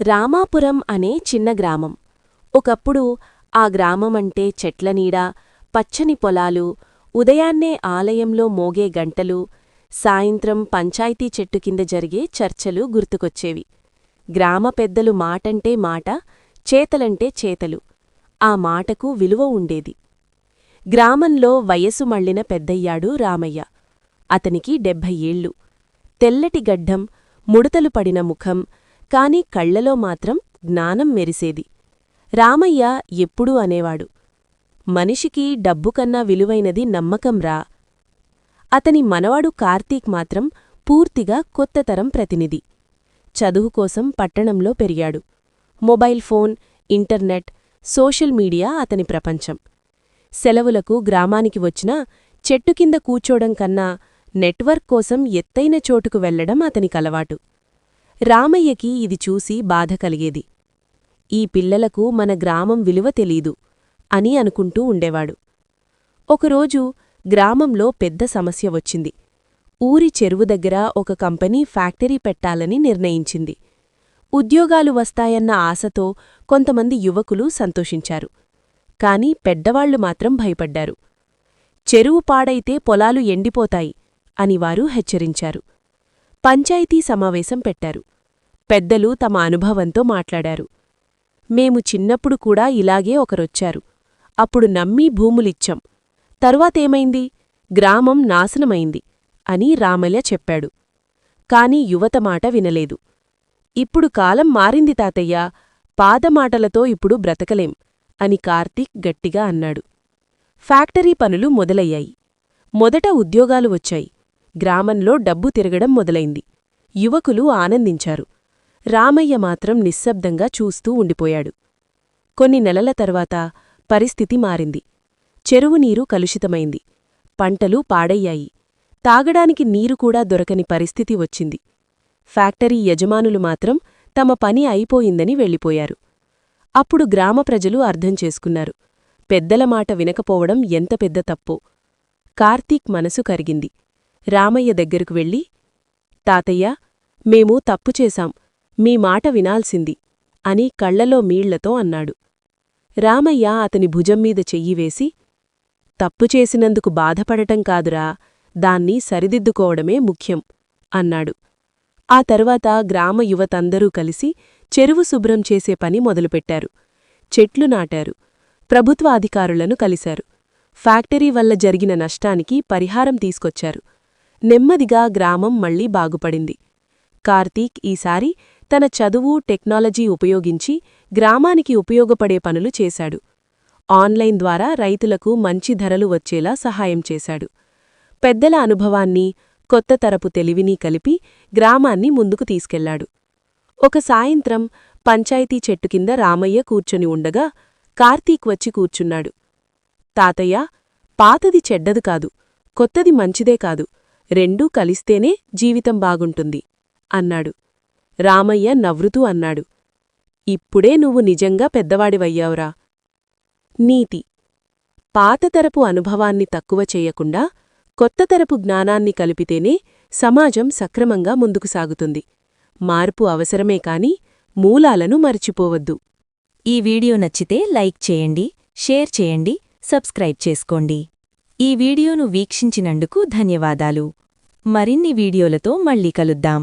రామాపురం అనే చిన్న గ్రామం. ఒకప్పుడు ఆ గ్రామమంటే చెట్లనీడ పచ్చని పొలాలు ఉదయాన్నే ఆలయంలో మోగే గంటలు సాయంత్రం పంచాయతీ చెట్టు కింద జరిగే చర్చలు గుర్తుకొచ్చేవి. గ్రామ పెద్దలు మాటంటే మాట చేతలంటే చేతలు. ఆ మాటకు విలువ ఉండేది. గ్రామంలో వయసు మళ్ళిన పెద్దయ్యాడు రామయ్య. అతనికి డెబ్భై ఏళ్ళు. తెల్లటి గడ్డం ముడతలు పడిన ముఖం కాని కళ్ళలో మాత్రం జ్ఞానం మెరిసేది. రామయ్య ఎప్పుడూ అనేవాడు మనిషికి డబ్బుకన్నా విలువైనది నమ్మకంరా అతని మనవాడు కార్తీక్ మాత్రం పూర్తిగా కొత్తతరం ప్రతినిధి. చదువు కోసం పట్టణంలో పెరిగాడు. Mobile phone internet social media అతని ప్రపంచం. సెలవులకు గ్రామానికి వచ్చినా చెట్టు కింద కూచోడం కన్నా నెట్వర్క్ కోసం ఎత్తైన చోటుకు వెళ్ళడం అతనికలవాటు రామయ్యకి ఇది చూసి బాధ కలిగేది. ఈ పిల్లలకు మన గ్రామం విలువ తెలీదు అని అనుకుంటూ ఉండేవాడు. ఒకరోజు గ్రామంలో పెద్ద సమస్య వచ్చింది. ఊరి చెరువు దగ్గర ఒక కంపెనీ ఫ్యాక్టరీ పెట్టాలని నిర్ణయించింది. ఉద్యోగాలు వస్తాయన్న ఆశతో కొంతమంది యువకులు సంతోషించారు. కాని పెద్దవాళ్ళు మాత్రం భయపడ్డారు. చెరువు పాడైతే పొలాలు ఎండిపోతాయి అని వారు హెచ్చరించారు. పంచాయతీ సమావేశం పెట్టారు. పెద్దలు తమ అనుభవంతో మాట్లాడారు. మేము చిన్నప్పుడు కూడా ఇలాగే ఒకరొచ్చారు. అప్పుడు నమ్మి భూములిచ్చాం. తరువాతేమైంది? గ్రామం నాశనమైంది అని రామల్య చెప్పాడు. కాని యువత మాట వినలేదు. ఇప్పుడు కాలం మారింది తాతయ్య. పాదమాటలతో ఇప్పుడు బ్రతకలేం అని కార్తీక్ గట్టిగా అన్నాడు. ఫ్యాక్టరీ పనులు మొదలయ్యాయి. మొదట ఉద్యోగాలు వచ్చాయి. గ్రామంలో డబ్బు తిరగడం మొదలైంది. యువకులు ఆనందించారు. రామయ్య మాత్రం నిశ్శబ్దంగా చూస్తూ ఉండిపోయాడు. కొన్ని నెలల తర్వాత పరిస్థితి మారింది. చెరువు నీరు కలుషితమైంది. పంటలు పాడయ్యాయి. తాగడానికి నీరు కూడా దొరకని పరిస్థితి వచ్చింది. ఫ్యాక్టరీ యజమానులు మాత్రం తమ పని అయిపోయిందని వెళ్ళిపోయారు. అప్పుడు గ్రామ ప్రజలు అర్థం చేసుకున్నారు. పెద్దల మాట వినకపోవడం ఎంత పెద్ద తప్పో. కార్తీక్ మనసు కరిగింది. రామయ్య దగ్గరకు వెళ్ళి తాతయ్య మేము తప్పు చేశాం మీ మాట వినాల్సింది అని కళ్ళలో మీళ్ళతో అన్నాడు. రామయ్య అతని భుజంమీద చెయ్యివేసి తప్పు చేసినందుకు బాధపడటం కాదురా దాన్ని సరిదిద్దుకోవడమే ముఖ్యం అన్నాడు. ఆ తరువాత గ్రామ యువతందరూ కలిసి చెరువు శుభ్రం చేసే పని మొదలుపెట్టారు. చెట్లు నాటారు. ప్రభుత్వ అధికారులను కలిశారు. ఫ్యాక్టరీ వల్ల జరిగిన నష్టానికి పరిహారం తీసుకొచ్చారు. నెమ్మదిగా గ్రామం మళ్ళీ బాగుపడింది. కార్తీక్ ఈసారి తన చదువు టెక్నాలజీ ఉపయోగించి గ్రామానికి ఉపయోగపడే పనులు చేశాడు. ఆన్లైన్ ద్వారా రైతులకు మంచి ధరలు వచ్చేలా సహాయం చేశాడు. పెద్దల అనుభవాన్ని కొత్త తరపు తెలివిని కలిపి గ్రామాన్ని ముందుకు తీసుకెళ్ళాడు. ఒక సాయంత్రం పంచాయతీ చెట్టు కింద రామయ్య కూర్చొని ఉండగా కార్తీక్ వచ్చి కూర్చున్నాడు. తాతయ్య పాతది చెడ్డదు కాదు కొత్తది మంచిదే కాదు రెండూ కలిస్తేనే జీవితం బాగుంటుంది అన్నాడు. రామయ్య నవ్వుతూ అన్నాడు. ఇప్పుడే నువ్వు నిజంగా పెద్దవాడివయ్యావురా. నీతి. పాతతరపు అనుభవాన్ని తక్కువ చెయ్యకుండా కొత్తతరపు జ్ఞానాన్ని కలిపితేనే సమాజం సక్రమంగా ముందుకు సాగుతుంది. మార్పు అవసరమే కాని మూలాలను మరిచిపోవద్దు. ఈ వీడియో నచ్చితే లైక్ చేయండి షేర్ చేయండి సబ్స్క్రైబ్ చేసుకోండి. ఈ వీడియోను వీక్షించినందుకు ధన్యవాదాలు. మరిన్ని వీడియోలతో మళ్ళీ కలుద్దాం.